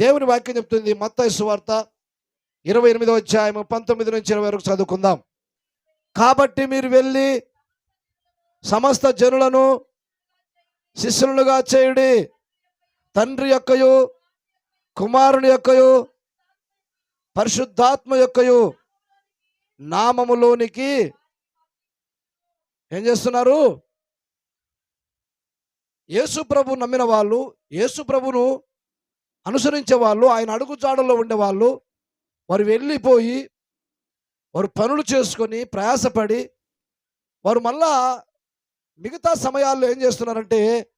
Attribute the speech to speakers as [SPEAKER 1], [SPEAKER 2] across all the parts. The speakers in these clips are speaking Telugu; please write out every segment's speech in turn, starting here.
[SPEAKER 1] దేవుని వాక్యం చెప్తుంది మత్త వార్త ఇరవై ఎనిమిదో అధ్యాయం పంతొమ్మిది నుంచి ఇరవై వరకు చదువుకుందాం. కాబట్టి మీరు వెళ్ళి సమస్త జనులను శిష్యులుగా చేయుడి తండ్రి యొక్కయు కుమారుని యొక్కయు పరిశుద్ధాత్మ యొక్కయు నామములోనికి ఏం చేస్తున్నారు? యేసు ప్రభు నమ్మిన వాళ్ళు యేసు ప్రభును అనుసరించే వాళ్ళు ఆయన అడుగుజాడల్లో ఉండేవాళ్ళు. వారు వెళ్ళిపోయి వారు పనులు చేసుకొని ప్రయాసపడి వారు మళ్ళా మిగతా సమయాల్లో ఏం చేస్తున్నారంటే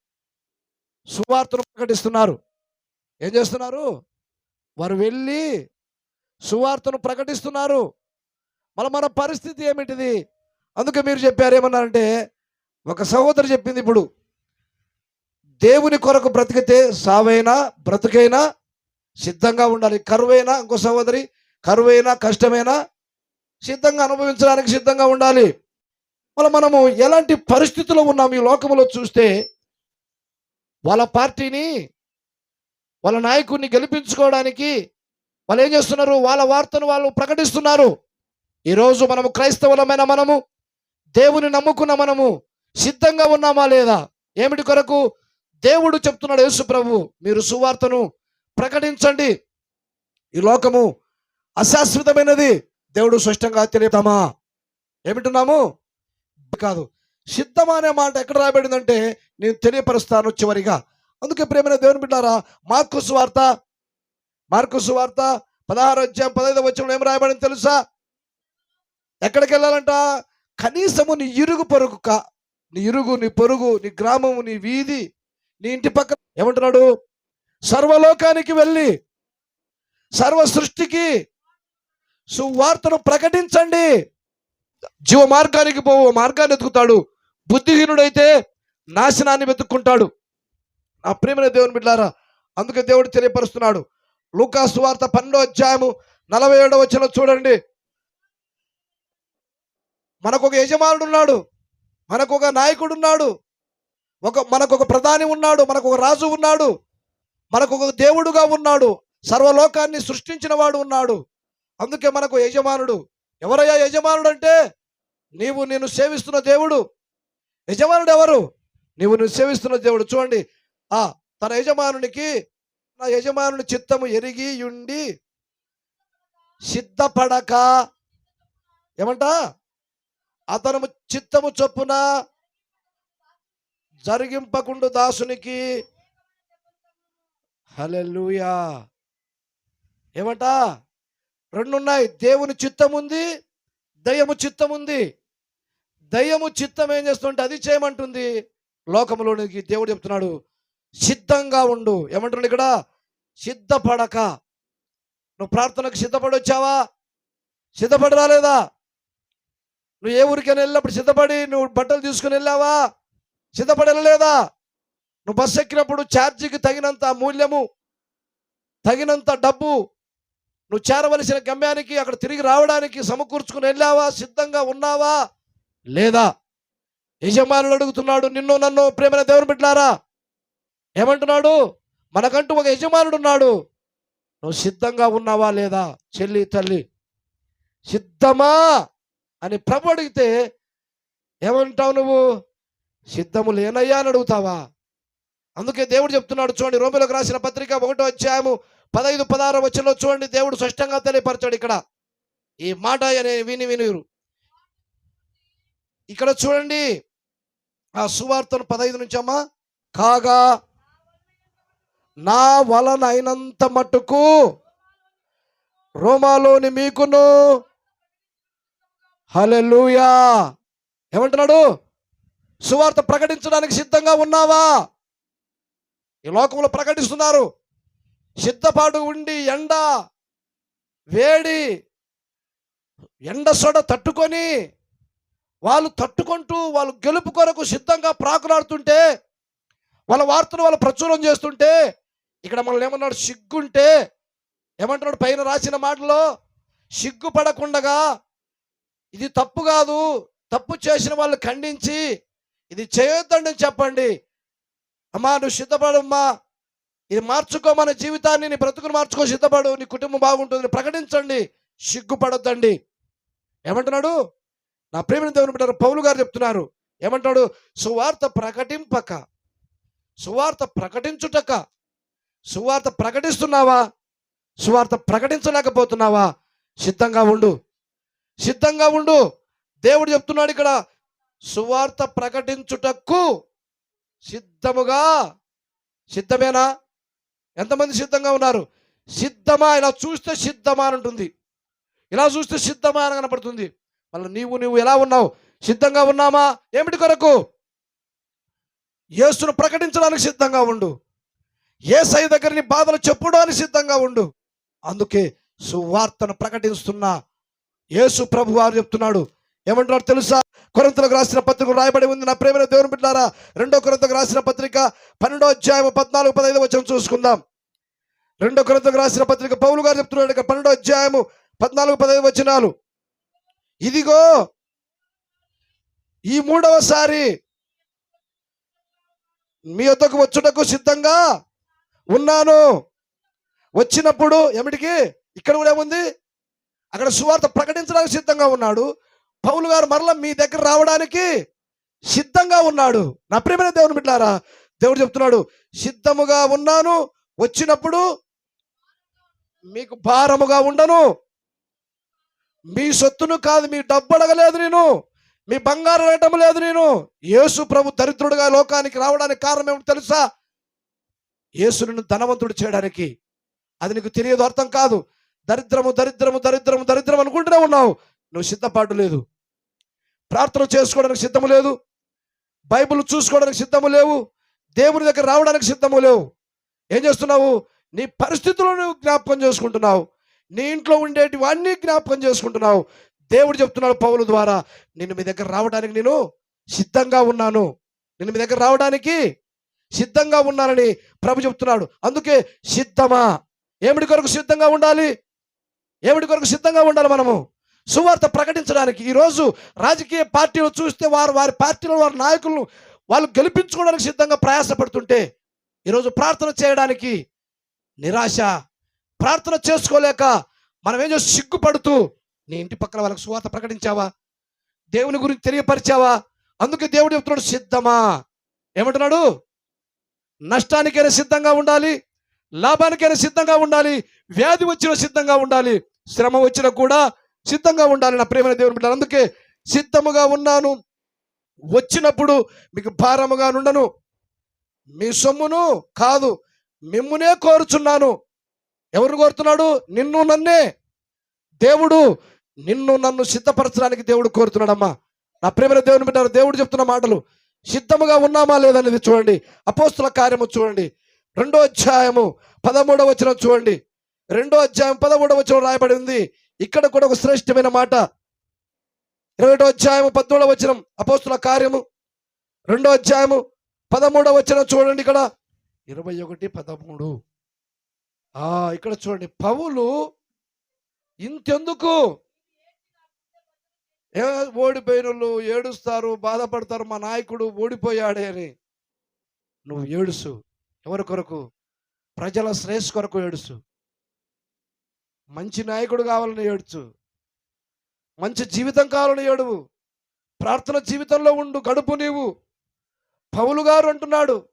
[SPEAKER 1] సువార్తను ప్రకటిస్తున్నారు. ఏం చేస్తున్నారు? వారు వెళ్ళి సువార్తను ప్రకటిస్తున్నారు. మళ్ళీ మన పరిస్థితి ఏమిటిది? అందుకే మీరు చెప్పారు ఏమన్నారంటే ఒక సహోదరు చెప్పింది ఇప్పుడు. దేవుని కొరకు బ్రతికితే సావైనా బ్రతుకైనా సిద్ధంగా ఉండాలి. కరువైనా ఇంకో సహోదరి కరువైనా కష్టమైనా సిద్ధంగా అనుభవించడానికి సిద్ధంగా ఉండాలి. మళ్ళీ మనము ఎలాంటి పరిస్థితుల్లో ఉన్నాం ఈ లోకంలో చూస్తే వాళ్ళ పార్టీని వాళ్ళ నాయకుడిని గెలిపించుకోవడానికి వాళ్ళు ఏం చేస్తున్నారు? వాళ్ళ వార్తను వాళ్ళు ప్రకటిస్తున్నారు. ఈరోజు మనము క్రైస్తవులమైన మనము దేవుని నమ్ముకున్న మనము సిద్ధంగా ఉన్నామా లేదా? ఏమిటి కొరకు? దేవుడు చెప్తున్నాడు యేసు ప్రభు మీరు సువార్తను ప్రకటించండి. ఈ లోకము అశాశ్వతమైనది. దేవుడు స్పష్టంగా తెలియతామా ఏమిటున్నాము? కాదు. సిద్ధమా అనే మాట ఎక్కడ రాయబడిందంటే నేను తెలియపరుస్తాను చివరిగా. అందుకే ప్రేమైన దేవుని బిడ్డారా మార్కు సువార్త మార్కు సువార్త పదహారు అధ్యాయం పదహైదు వచ్చిన ఏం రాయబడింది తెలుసా? ఎక్కడికి వెళ్ళాలంట? కనీసము నీ ఇరుగు పొరుగు కా నీ ఇరుగు నీ పొరుగు నీ గ్రామము నీ వీధి నీ ఇంటి పక్కన ఏమంటున్నాడు? సర్వలోకానికి వెళ్ళి సర్వ సృష్టికి సువార్తను ప్రకటించండి. జీవ మార్గానికి పోవు మార్గాన్ని వెతుకుతాడు. బుద్ధిహీనుడైతే నాశనాన్ని వెతుక్కుంటాడు. నా ప్రేమైన దేవుని బిడ్డారా అందుకే దేవుడు తెలియపరుస్తున్నాడు. లూకా సువార్త పన్నెండో అధ్యాయము నలభై ఏడో వచ్చిన చూడండి. మనకు ఒక యజమానుడు ఉన్నాడు మనకు ఒక నాయకుడు ఉన్నాడు ఒక మనకు ఒక ప్రధాని ఉన్నాడు మనకు ఒక రాజు ఉన్నాడు మనకు ఒక దేవుడుగా ఉన్నాడు సర్వలోకాన్ని సృష్టించిన వాడు ఉన్నాడు. అందుకే మనకు యజమానుడు. ఎవరయ్యా యజమానుడు అంటే నీవు నేను సేవిస్తున్న దేవుడు. యజమానుడు ఎవరు నీవు నువ్వు సేవిస్తున్న దేవుడు. చూడండి ఆ తన యజమానునికి నా యజమానుని చిత్తము ఎరిగి ఉండి సిద్ధపడక. ఏమంట? అతను చిత్తము చొప్పున జరిగింపకుండు దాసునికి. హలెలుయా ఏమంట? రెండు ఉన్నాయి దేవుని చిత్తం ఉంది దయ్యము చిత్తం ఉంది దయ్యము చిత్తం ఏం చేస్తుంటే అది చేయమంటుంది. లోకంలోనికి దేవుడు చెప్తున్నాడు సిద్ధంగా ఉండు. ఏమంటున్నాడు ఇక్కడ? సిద్ధపడక. నువ్వు ప్రార్థనకు సిద్ధపడి వచ్చావా సిద్ధపడి రాలేదా నువ్వు ఏ ఊరికైనా వెళ్ళినప్పుడు సిద్ధపడి నువ్వు బట్టలు తీసుకుని వెళ్ళావా? సిద్ధపడలేదా? నువ్వు బస్సు ఎక్కినప్పుడు ఛార్జీకి తగినంత మూల్యము తగినంత డబ్బు నువ్వు చేరవలసిన గమ్యానికి అక్కడ తిరిగి రావడానికి సమకూర్చుకుని వెళ్ళావా? సిద్ధంగా ఉన్నావా? లేదా? యజమానుడు అడుగుతున్నాడు నిన్ను నన్ను ప్రేమైన దేవుని పెట్టినారా ఏమంటున్నాడు? మనకంటూ ఒక యజమానుడు ఉన్నాడు. నువ్వు సిద్ధంగా ఉన్నావా లేదా? చెల్లి తల్లి సిద్ధమా? అని ప్రభు అడిగితే ఏమంటావు నువ్వు? సిద్ధము లేనయ్యా అని అడుగుతావా? అందుకే దేవుడు చెప్తున్నాడు చూడండి రోమిలకు రాసిన పత్రిక ఒకటో అధ్యాయము పదహైదు పదహారు వచ్చంలో చూడండి దేవుడు స్పష్టంగా తెలియపరచాడు ఇక్కడ. ఈ మాట అనే విని వినిరు. ఇక్కడ చూడండి ఆ సువార్తను పదహైదు నుంచి అమ్మా కాగా నా వలన అయినంత మట్టుకు రోమాలోని మీకును. హలెలుయా ఏమంటున్నాడు? సువార్త ప్రకటించడానికి సిద్ధంగా ఉన్నావా? ఈ లోకంలో ప్రకటిస్తున్నారు. సిద్ధపాటు ఉండి ఎండ వేడి ఎండ సొడ తట్టుకొని వాళ్ళు తట్టుకుంటూ వాళ్ళు గెలుపు కొరకు సిద్ధంగా ప్రాకులాడుతుంటే వాళ్ళ వార్తను వాళ్ళు ప్రచురం చేస్తుంటే ఇక్కడ మనల్ని ఏమన్నాడు? సిగ్గుంటే ఏమంటున్నాడు పైన రాసిన మాటలో? సిగ్గుపడకుండగా ఇది తప్పు కాదు తప్పు చేసిన వాళ్ళు ఖండించి ఇది చేయొద్దండి చెప్పండి. అమ్మా నువ్వు సిద్ధపడమ్మా ఇది మార్చుకో మన జీవితాన్ని నీ బ్రతుకును మార్చుకో సిద్ధపడు. నీ కుటుంబం బాగుంటుంది ప్రకటించండి. సిగ్గుపడొద్దండి. ఏమంటున్నాడు? నా ప్రేమిని దేవుని బిడ్డారు పౌలు గారు చెప్తున్నారు. ఏమంటాడు సువార్త ప్రకటింపక. సువార్త ప్రకటించుటక. సువార్త ప్రకటిస్తున్నావా? సువార్త ప్రకటించలేకపోతున్నావా? సిద్ధంగా ఉండు. సిద్ధంగా ఉండు. దేవుడు చెప్తున్నాడు ఇక్కడ సువార్త ప్రకటించుటకు సిద్ధముగా సిద్ధమేనా? ఎంతమంది సిద్ధంగా ఉన్నారు? సిద్ధమా? ఇలా చూస్తే సిద్ధమా అని ఉంటుంది ఇలా చూస్తే సిద్ధమా అని కనపడుతుంది. మళ్ళీ నీవు నువ్వు ఎలా ఉన్నావు? సిద్ధంగా ఉన్నామా? ఏమిటి కొరకు? యేసును ప్రకటించడానికి సిద్ధంగా ఉండు. ఏ సై దగ్గర నీ బాధలు చెప్పడానికి సిద్ధంగా ఉండు. అందుకే సువార్తను ప్రకటిస్తున్న యేసు ప్రభు వారు చెప్తున్నాడు ఏమంటారు తెలుసా? కొరంతలకు రాసిన పత్రిక రాయబడి ఉంది. నా ప్రేమ దేవుని బిడ్డారా రెండో కొరంతకు రాసిన పత్రిక పన్నెండో అధ్యాయం పద్నాలుగు పదహైదు వచ్చం చూసుకుందాం. రెండో కొరంతకు రాసిన పత్రిక పౌలు గారు చెప్తున్నాడు ఇక్కడ పన్నెండో అధ్యాయము పద్నాలుగు పదహైదు వచనాలు. ఇదిగో ఈ మూడవసారి మీ వద్దకు వచ్చుటకు సిద్ధంగా ఉన్నాను. వచ్చినప్పుడు ఏమిటికి? ఇక్కడ కూడా ఏముంది? అక్కడ సువార్త ప్రకటించడానికి సిద్ధంగా ఉన్నాడు. పౌలు గారు మరలా మీ దగ్గర రావడానికి సిద్ధంగా ఉన్నాడు. నా ప్రేమైన దేవుని బిడ్డారా దేవుడు చెప్తున్నాడు సిద్ధముగా ఉన్నాను వచ్చినప్పుడు మీకు భారముగా ఉండను. మీ సొత్తును కాదు మీ డబ్బు అడగలేదు నేను మీ బంగారం వేయటం లేదు నేను. యేసు ప్రభు దరిద్రుడుగా లోకానికి రావడానికి కారణం ఏమిటి తెలుసా? యేసును ధనవంతుడు చేయడానికి. అది నీకు తెలియదు అర్థం కాదు. దరిద్రము దరిద్రము దరిద్రము దరిద్రం అనుకుంటూనే ఉన్నావు. నువ్వు సిద్ధపాటు లేదు. ప్రార్థన చేసుకోవడానికి సిద్ధము లేదు. బైబిల్ చూసుకోవడానికి సిద్ధము లేవు. దేవుని దగ్గర రావడానికి సిద్ధము లేవు. ఏం చేస్తున్నావు? నీ పరిస్థితులను నువ్వు జ్ఞాపకం చేసుకుంటున్నావు. నీ ఇంట్లో ఉండేటివన్నీ జ్ఞాపకం చేసుకుంటున్నావు. దేవుడు చెప్తున్నాడు పౌలు ద్వారా నేను మీ దగ్గర రావడానికి నేను సిద్ధంగా ఉన్నాను. నేను మీ దగ్గర రావడానికి సిద్ధంగా ఉన్నానని ప్రభు చెప్తున్నాడు. అందుకే సిద్ధమా? ఏమిటి కొరకు సిద్ధంగా ఉండాలి? ఏమిటి కొరకు సిద్ధంగా ఉండాలి మనము? సువార్త ప్రకటించడానికి. ఈరోజు రాజకీయ పార్టీలు చూస్తే వారు వారి పార్టీలో వారి నాయకులను వాళ్ళు గెలిపించుకోవడానికి సిద్ధంగా ప్రయాసపడుతుంటే ఈరోజు ప్రార్థన చేయడానికి నిరాశ ప్రార్థన చేసుకోలేక మనం ఏం చేసి సిగ్గుపడుతూ నీ ఇంటి పక్కన వాళ్ళకి సువార్త ప్రకటించావా? దేవుని గురించి తెలియపరిచావా? అందుకే దేవుడు చెప్తున్నాడు సిద్ధమా? ఏమంటున్నాడు? నష్టానికైనా సిద్ధంగా ఉండాలి లాభానికైనా సిద్ధంగా ఉండాలి వ్యాధి వచ్చినా సిద్ధంగా ఉండాలి శ్రమ వచ్చినా కూడా సిద్ధంగా ఉండాలి నా ప్రేమైన దేవుని బిడ్డ అందుకే సిద్ధముగా ఉన్నాను. వచ్చినప్పుడు మీకు భారముగా ఉండను మీ సొమ్మును కాదు మిమ్మునే కోరుచున్నాను. ఎవరు కోరుతున్నాడు? నిన్ను నన్నే. దేవుడు నిన్ను నన్ను సిద్ధపరచడానికి దేవుడు కోరుతున్నాడమ్మా. నా ప్రేమ దేవుని బిడ్డ దేవుడు చెప్తున్న మాటలు సిద్ధముగా ఉన్నామా లేదనేది చూడండి. అపోస్తుల కార్యము చూడండి. రెండో అధ్యాయము పదమూడవ వచనం చూడండి. రెండో అధ్యాయం పదమూడవ వచనం రాయబడి ఉంది ఇక్కడ కూడా ఒక శ్రేష్టమైన మాట. ఇరవై ఒకటో అధ్యాయము పద్మూడవ వచనం అపోస్తుల కార్యము. రెండో అధ్యాయము పదమూడవ వచనం చూడండి ఇక్కడ. ఇరవై ఒకటి పదమూడు. ఆ ఇక్కడ చూడండి. పౌలు ఇంతెందుకు? ఏ ఓడిపోయిన వాళ్ళు ఏడుస్తారు బాధపడతారు మా నాయకుడు ఓడిపోయాడే అని. నువ్వు ఏడుసు. ఎవరి కొరకు? ప్రజల శ్రేయస్ కొరకు ఏడుసు. మంచి నాయకుడు కావాలని ఏడుచు. మంచి జీవితం కావాలని ఏడువు. ప్రార్థన జీవితంలో ఉండు గడుపు నీవు. పౌలు గారు అంటున్నాడు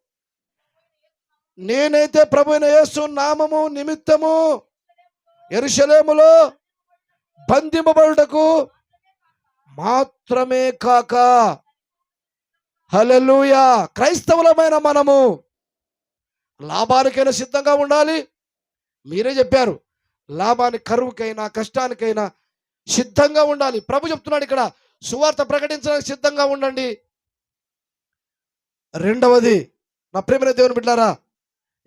[SPEAKER 1] నేనైతే ప్రభు యేసు నామము నిమిత్తము ఎరుషలేములో బంధింపబడుటకు మాత్రమే కాక. హలలుయా క్రైస్తవులమైన మనము లాభానికైనా సిద్ధంగా ఉండాలి. మీరే చెప్పారు లాభానికి కరువుకైనా కష్టానికైనా సిద్ధంగా ఉండాలి. ప్రభు చెప్తున్నాడు ఇక్కడ సువార్త ప్రకటించడానికి సిద్ధంగా ఉండండి. రెండవది నా ప్రేమైన దేవుని బిడ్డారా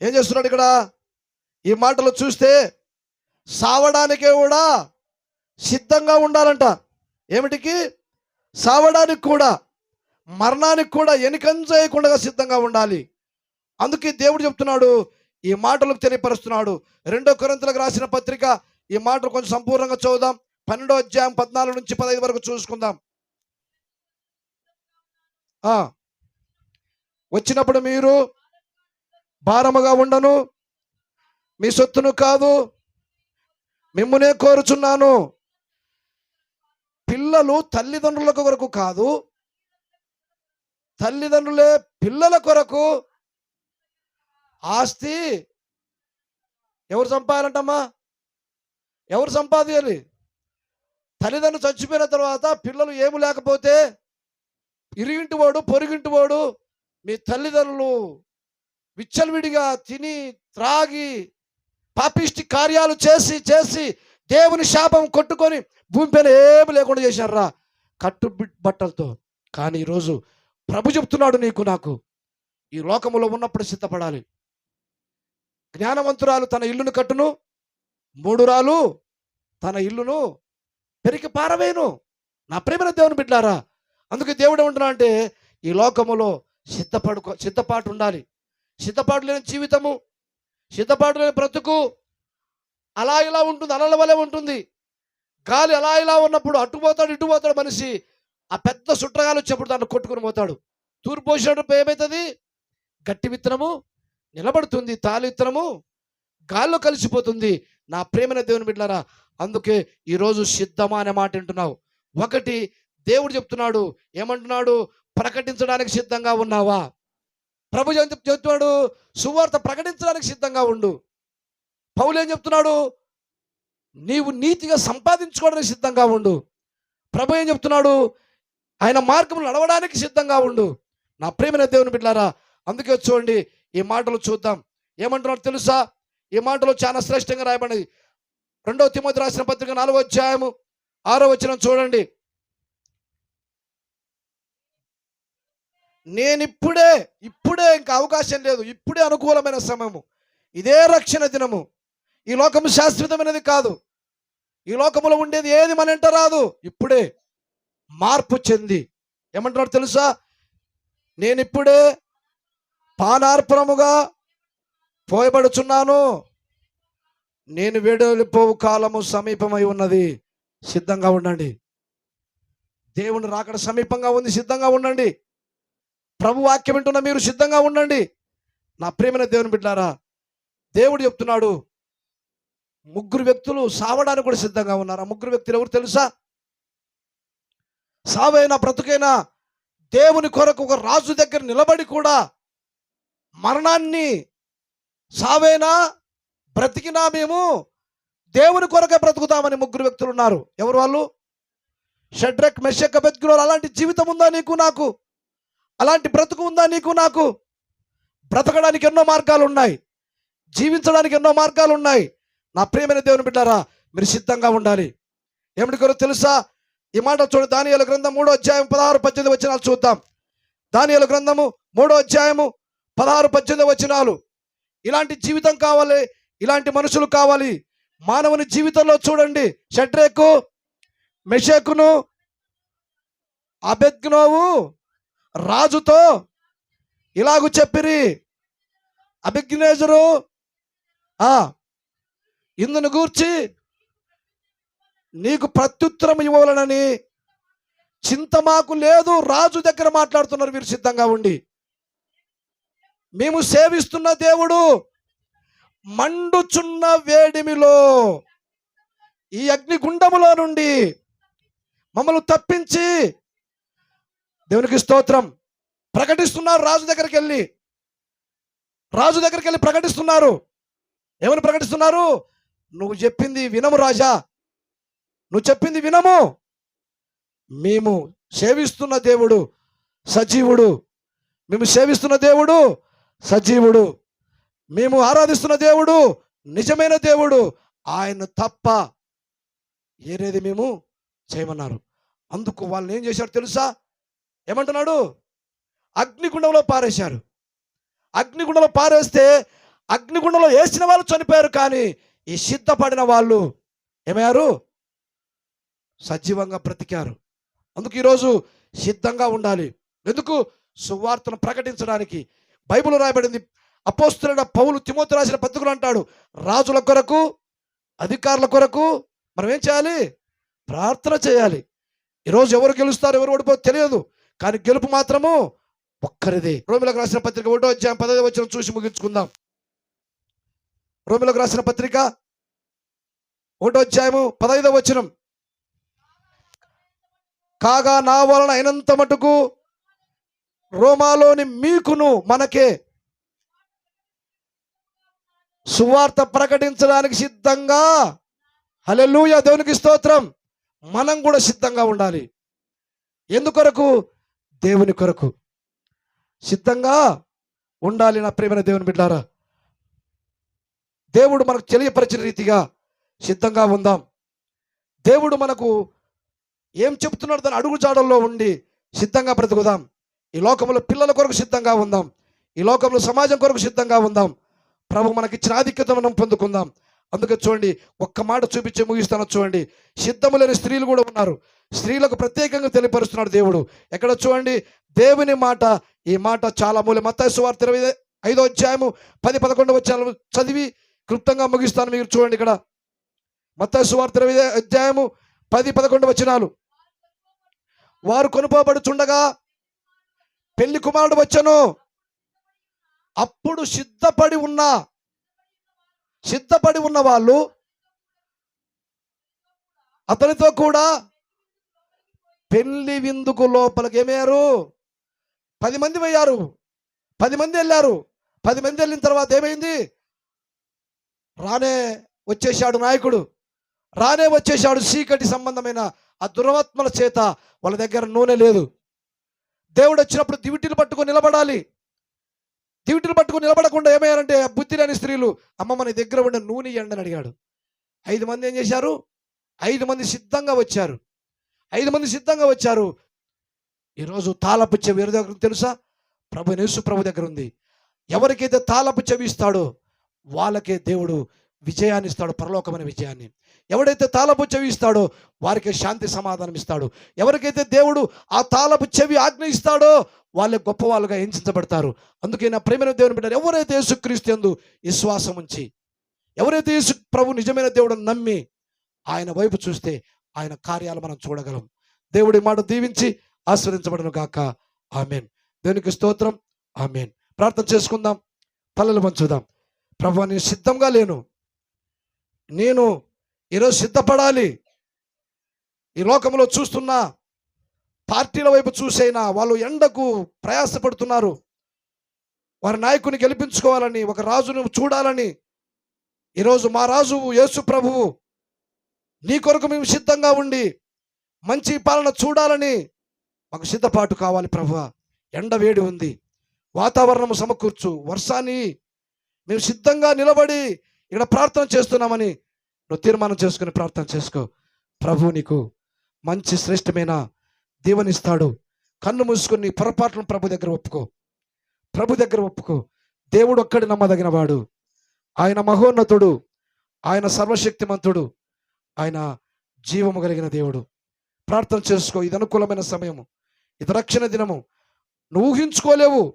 [SPEAKER 1] ఏం చేస్తున్నాడు ఇక్కడ? ఈ మాటలు చూస్తే సావడానికే కూడా సిద్ధంగా ఉండాలంట. ఏమిటికి? సావడానికి కూడా మరణానికి కూడా ఎనికంజేయకుండా సిద్ధంగా ఉండాలి. అందుకే దేవుడు చెప్తున్నాడు ఈ మాటలు తెలియపరుస్తున్నాడు. రెండో కొరంతలకు రాసిన పత్రిక ఈ మాటలు కొంచెం సంపూర్ణంగా చదువుదాం. పన్నెండో అధ్యాయం పద్నాలుగు నుంచి పదహైదు వరకు చూసుకుందాం. వచ్చినప్పుడు మీరు భారముగా ఉండను మీ సొత్తును కాదు మిమ్మునే కోరుచున్నాను. పిల్లలు తల్లిదండ్రుల కొరకు కాదు తల్లిదండ్రులే పిల్లల కొరకు ఆస్తి ఎవరు సంపాదాలంటమ్మా ఎవరు సంపాదించాలి తల్లిదండ్రులు చచ్చిపోయిన తర్వాత పిల్లలు ఏమి లేకపోతే ఇరిగింటి వాడు పొరిగింటి వాడు మీ తల్లిదండ్రులు విచ్చలవిడిగా తిని త్రాగి పాపిష్టి కార్యాలు చేసి చేసి దేవుని శాపం కొట్టుకొని భూమి పైన ఏమి లేకుండా చేశారా కట్టు బట్టలతో. కానీ ఈరోజు ప్రభు చెప్తున్నాడు నీకు నాకు. ఈ లోకంలో ఉన్నప్పుడు సిద్ధపడాలి. జ్ఞానవంతురాలు తన ఇల్లును కట్టును మూడురాలు తన ఇల్లును పెరిగి పారవేను నా ప్రేమన దేవుని బిడ్డారా అందుకే దేవుడు ఏమంటున్నా అంటే ఈ లోకములో సిద్ధపడుకో సిద్ధపాటు ఉండాలి. సిద్ధపాటు లేని జీవితము సిద్ధపాటు లేని బ్రతుకు అలా ఇలా ఉంటుంది అలల వలె ఉంటుంది. గాలి అలా ఇలా ఉన్నప్పుడు అటు పోతాడు ఇటు పోతాడు మనిషి ఆ పెద్ద సుట్రగాలు వచ్చేప్పుడు దాన్ని కొట్టుకుని పోతాడు. తూర్పు పోసినప్పుడు ఏమవుతుంది గట్టి విత్తనము నిలబడుతుంది తాలిత్రము గాల్లో కలిసిపోతుంది. నా ప్రేమైన దేవుని బిడ్డారా అందుకే ఈరోజు సిద్ధమా అనే మాట వింటున్నావు. ఒకటి దేవుడు చెప్తున్నాడు ఏమంటున్నాడు? ప్రకటించడానికి సిద్ధంగా ఉన్నావా? ప్రభు చెప్తున్నాడు? సువార్త ప్రకటించడానికి సిద్ధంగా ఉండు. పౌలు ఏం చెప్తున్నాడు? నీవు నీతిగా సంపాదించుకోవడానికి సిద్ధంగా ఉండు. ప్రభు ఏం చెప్తున్నాడు? ఆయన మార్గంలో నడవడానికి సిద్ధంగా ఉండు. నా ప్రేమైన దేవుని బిడ్డారా అందుకే చూడండి ఈ మాటలు చూద్దాం. ఏమంటున్నారు తెలుసా? ఈ మాటలు చాలా శ్రేష్టంగా రాయబడినది రెండవ తిమ్మతి రాసిన పత్రిక నాలుగో అధ్యాయము ఆరో వచనం చూడండి. నేనిప్పుడే ఇప్పుడే ఇంకా అవకాశం లేదు. ఇప్పుడే అనుకూలమైన సమయము. ఇదే రక్షణ దినము. ఈ లోకము శాశ్వతమైనది కాదు. ఈ లోకములో ఉండేది ఏది మన ఎంట రాదు. ఇప్పుడే మార్పు చెంది. ఏమంటున్నాడు తెలుసా? నేనిప్పుడే పానార్పణముగా పోయబడుచున్నాను. నేను వేడలిపోవు కాలము సమీపమై ఉన్నది. సిద్ధంగా ఉండండి. దేవుని రాకడ సమీపంగా ఉంది. సిద్ధంగా ఉండండి. ప్రభు వాక్యం వింటున్న మీరు సిద్ధంగా ఉండండి. నా ప్రేమైన దేవుని బిడ్డారా దేవుడు చెప్తున్నాడు ముగ్గురు వ్యక్తులు సావడానికి కూడా సిద్ధంగా ఉన్నారు? ఆ ముగ్గురు వ్యక్తులు ఎవరు తెలుసా? సావైనా బ్రతుకైనా దేవుని కొరకు ఒక రాజు దగ్గర నిలబడి కూడా మరణాన్ని సావేనా? బ్రతికినా మేము? దేవుని కొరకే బ్రతుకుతామని ముగ్గురు వ్యక్తులు ఉన్నారు. ఎవరు వాళ్ళు? షడ్రక్ మెషక్ బెత్గులో అలాంటి జీవితం ఉందా నీకు నాకు? అలాంటి బ్రతుకు ఉందా నీకు నాకు? బ్రతకడానికి ఎన్నో మార్గాలు ఉన్నాయి. జీవించడానికి ఎన్నో మార్గాలు ఉన్నాయి. నా ప్రియమైన దేవుని బిడ్డారా మీరు సిద్ధంగా ఉండాలి. ఏమిటి కొరకు తెలుసా? ఈ మాట చూడు దానియాల గ్రంథం మూడో అధ్యాయం పదహారు పద్దెనిమిది వచనాలు చూద్దాం. దానియాల గ్రంథము మూడో అధ్యాయము పదహారు పద్దెనిమిది వచనాలు. ఇలాంటి జీవితం కావాలి ఇలాంటి మనుషులు కావాలి. మానవుని జీవితంలో చూడండి. షడ్రేకు మెషేకును అబెగ్నోవు రాజుతో ఇలాగు చెప్పిరి. అభిజ్ఞేజరు ఇందును గూర్చి నీకు ప్రత్యుత్తరం ఇవ్వాలనని చింత మాకు లేదు. రాజు దగ్గర మాట్లాడుతున్నారు. మీరు సిద్ధంగా ఉండి. మేము సేవిస్తున్న దేవుడు మండుచున్న వేడిమిలో ఈ అగ్నిగుండములో నుండి మమ్మల్ని తప్పించి దేవునికి స్తోత్రం. ప్రకటిస్తున్నారు రాజు దగ్గరికి వెళ్ళి. రాజు దగ్గరికి వెళ్ళి ప్రకటిస్తున్నారు. ఏమని ప్రకటిస్తున్నారు? నువ్వు చెప్పింది వినము రాజా. నువ్వు చెప్పింది వినము. మేము సేవిస్తున్న దేవుడు సజీవుడు. మేము సేవిస్తున్న దేవుడు సజీవుడు. మేము ఆరాధిస్తున్న దేవుడు నిజమైన దేవుడు. ఆయన తప్ప ఏరేది మేము చేయమన్నారు. అందుకు వాళ్ళు ఏం చేశారు తెలుసా? ఏమంటున్నాడు? అగ్నిగుండంలో పారేశారు. అగ్నిగుండంలో పారేస్తే అగ్నిగుండంలో వేసిన వాళ్ళు చనిపోయారు కానీ ఈ సిద్ధపడిన వాళ్ళు ఏమయ్యారు? సజీవంగా బ్రతికారు. అందుకు ఈరోజు సిద్ధంగా ఉండాలి. ఎందుకు? సువార్తను ప్రకటించడానికి. బైబిల్ రాయబడింది. అపోస్తులైన పౌలు తిమోతి రాసిన పత్రికలు అంటాడు రాజుల కొరకు అధికారుల కొరకు మనం ఏం చేయాలి? ప్రార్థన చేయాలి. ఈరోజు ఎవరు గెలుస్తారు ఎవరు ఓడిపోతే తెలియదు. కానీ గెలుపు మాత్రము ఒక్కరిదే. రోమిలకు రాసిన పత్రిక ఒకటో అధ్యాయం పదవి వచ్చిన చూసి ముగించుకుందాం. రోమిలకు రాసిన పత్రిక ఒకటో అధ్యాయము పదైదవ వచనం. కాగా నా వలన అయినంత మటుకు రోమాలోని మీకును మనకే సువార్త ప్రకటించడానికి సిద్ధంగా. హల్లెలూయా! దేవునికి స్తోత్రం. మనం కూడా సిద్ధంగా ఉండాలి. ఎందుకొరకు? దేవుని కొరకు. సిద్ధంగా ఉండాలి నా ప్రేమైన దేవుని బిడ్డారా. దేవుడు మనకు తెలియపరిచిన రీతిగా సిద్ధంగా ఉందాం. దేవుడు మనకు ఏం చెప్తున్నాడు దాని అడుగుజాడల్లో ఉండి సిద్ధంగా బ్రతుకుదాం. ఈ లోకంలో పిల్లల కొరకు సిద్ధంగా ఉందాం. ఈ లోకంలో సమాజం కొరకు సిద్ధంగా ఉందాం. ప్రభు మనకిచ్చిన ఆధిక్యత మనం పొందుకుందాం. అందుకే చూడండి ఒక్క మాట చూపించి ముగిస్తాను చూడండి. సిద్ధము లేని స్త్రీలు కూడా ఉన్నారు. స్త్రీలకు ప్రత్యేకంగా తెలియపరుస్తున్నాడు దేవుడు. ఎక్కడ చూడండి దేవుని మాట ఈ మాట చాలా మూల్యం మత్తాయి సువార్త ఇరవై ఐదో అధ్యాయము పది పదకొండు వచ్చాను చదివి క్లుప్తంగా ముగిస్తాను మీరు చూడండి ఇక్కడ. మత్తాయి సువార్త ఇరవై అధ్యాయము పది పదకొండు వచనాలు. వారు కొనుపోబడుచుండగా పెళ్ళి కుమారుడు వచ్చను. అప్పుడు సిద్ధపడి ఉన్న సిద్ధపడి ఉన్న వాళ్ళు అతనితో కూడా పెళ్ళి విందుకు లోపలికి ఏమయ్యారు? పది మంది పోయారు. పది మంది వెళ్ళారు. పది మంది వెళ్ళిన తర్వాత ఏమైంది? రానే వచ్చేసాడు నాయకుడు. రానే వచ్చేసాడు చీకటి సంబంధమైన ఆ దురవత్మల చేత వాళ్ళ దగ్గర నూనె లేదు. దేవుడు వచ్చినప్పుడు దివిటీలు పట్టుకొని నిలబడాలి. దివిటీలు పట్టుకొని నిలబడకుండా ఏమయ్యారంటే బుద్ధి లేని స్త్రీలు అమ్మ మన దగ్గర ఉండే నూనె ఇవ్వండి అని అడిగాడు. ఐదు మంది ఏం చేశారు? ఐదు మంది సిద్ధంగా వచ్చారు. ఐదు మంది సిద్ధంగా వచ్చారు. ఈరోజు తాళపు చెవి ఎవరి దగ్గర తెలుసా? ప్రభు నేసు ప్రభు దగ్గర ఉంది. ఎవరికైతే తాళపు చెవి ఇస్తాడో వాళ్ళకే దేవుడు విజయాన్ని ఇస్తాడు పరలోకమైన విజయాన్ని. ఎవడైతే తాళపు చెవి ఇస్తాడో వారికి శాంతి సమాధానం ఇస్తాడు. ఎవరికైతే దేవుడు ఆ తాళపు చెవి ఆజ్ఞ ఇస్తాడో వాళ్ళే గొప్ప వాళ్ళుగా ఎంచబడతారు అందుకే నా ప్రేమైన దేవుని బిడ్డారు ఎవరైతే యేసుక్రీస్తు ఎందు విశ్వాసం ఉంచి ఎవరైతే యేసు ప్రభు నిజమైన దేవుడు నమ్మి ఆయన వైపు చూస్తే ఆయన కార్యాలు మనం చూడగలం. దేవుడి మాట దీవించి ఆస్వాదించబడను గాక. ఆమెన్. దేవునికి స్తోత్రం. ఆమెన్. ప్రార్థన చేసుకుందాం. తలలు పంచుదాం ప్రభు నేను సిద్ధంగా లేను. నేను ఈరోజు సిద్ధపడాలి. ఈ లోకంలో చూస్తున్న పార్టీల వైపు చూసైనా వాళ్ళు ఎండకు ప్రయాసపడుతున్నారు. వారి నాయకుని గెలిపించుకోవాలని ఒక రాజును చూడాలని ఈరోజు మా రాజు యేసు ప్రభువు నీ కొరకు మేము సిద్ధంగా ఉండి మంచి పాలన చూడాలని మాకు సిద్ధపాటు కావాలి ప్రభు ఎండ వేడి ఉంది. వాతావరణం సమకూర్చు. వర్షాన్ని మేము సిద్ధంగా నిలబడి ఇక్కడ ప్రార్థన చేస్తున్నామని నువ్వు తీర్మానం చేసుకుని ప్రార్థన చేసుకో. ప్రభు నీకు మంచి శ్రేష్టమైన దీవెనిస్తాడు. కన్ను మూసుకొని పొరపాట్లను ప్రభు దగ్గర ఒప్పుకో. ప్రభు దగ్గర ఒప్పుకో. దేవుడు ఒక్కడి నమ్మదగిన వాడు ఆయన మహోన్నతుడు. ఆయన సర్వశక్తిమంతుడు. ఆయన జీవము కలిగిన దేవుడు. ప్రార్థన చేసుకో. ఇది అనుకూలమైన సమయము. ఇది రక్షణ దినము. నువ్వు ఊహించుకోలేవు.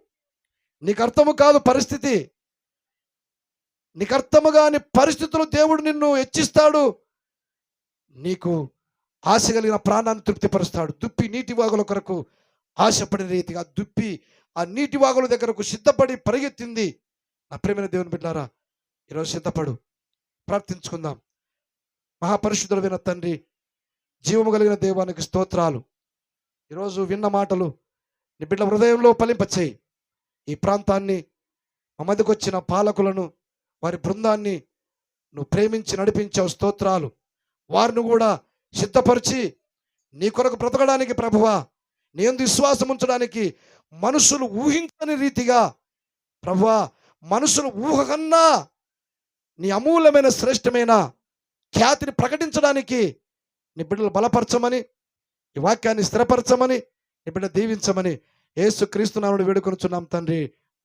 [SPEAKER 1] నీకు అర్థము కాదు పరిస్థితి. నీకు అర్థము కాని పరిస్థితులు దేవుడు నిన్ను హెచ్చిస్తాడు. నీకు ఆశ కలిగిన ప్రాణాన్ని తృప్తిపరుస్తాడు. దుప్పి నీటి వాగుల కొరకు ఆశపడిన రీతిగా దుప్పి ఆ నీటి వాగుల దగ్గరకు సిద్ధపడి పరిగెత్తింది. నా ప్రేమైన దేవుని బిడ్డారా ఈరోజు సిద్ధపడు. ప్రార్థించుకుందాం. మహాపరిశుద్ధులైన తండ్రి జీవము కలిగిన దేవానికి స్తోత్రాలు. ఈరోజు విన్న మాటలు నీ బిడ్డ హృదయంలో ఫలింపచేయి. ఈ ప్రాంతాన్ని మా మధ్యకు పాలకులను వారి బృందాన్ని నువ్వు ప్రేమించి నడిపించావు స్తోత్రాలు. వారిని కూడా సిద్ధపరిచి నీ కొరకు బ్రతకడానికి ప్రభువా నీ ఎందు విశ్వాసం ఉంచడానికి మనుషులు ఊహించని రీతిగా ప్రభువా మనుషులు ఊహ కన్నా నీ అమూల్యమైన శ్రేష్టమైన ఖ్యాతిని ప్రకటించడానికి నీ బిడ్డలు బలపరచమని ఈ వాక్యాన్ని స్థిరపరచమని నీ బిడ్డ దీవించమని ఏసు క్రీస్తునాముడు వేడుకొనుచున్నాం తండ్రి.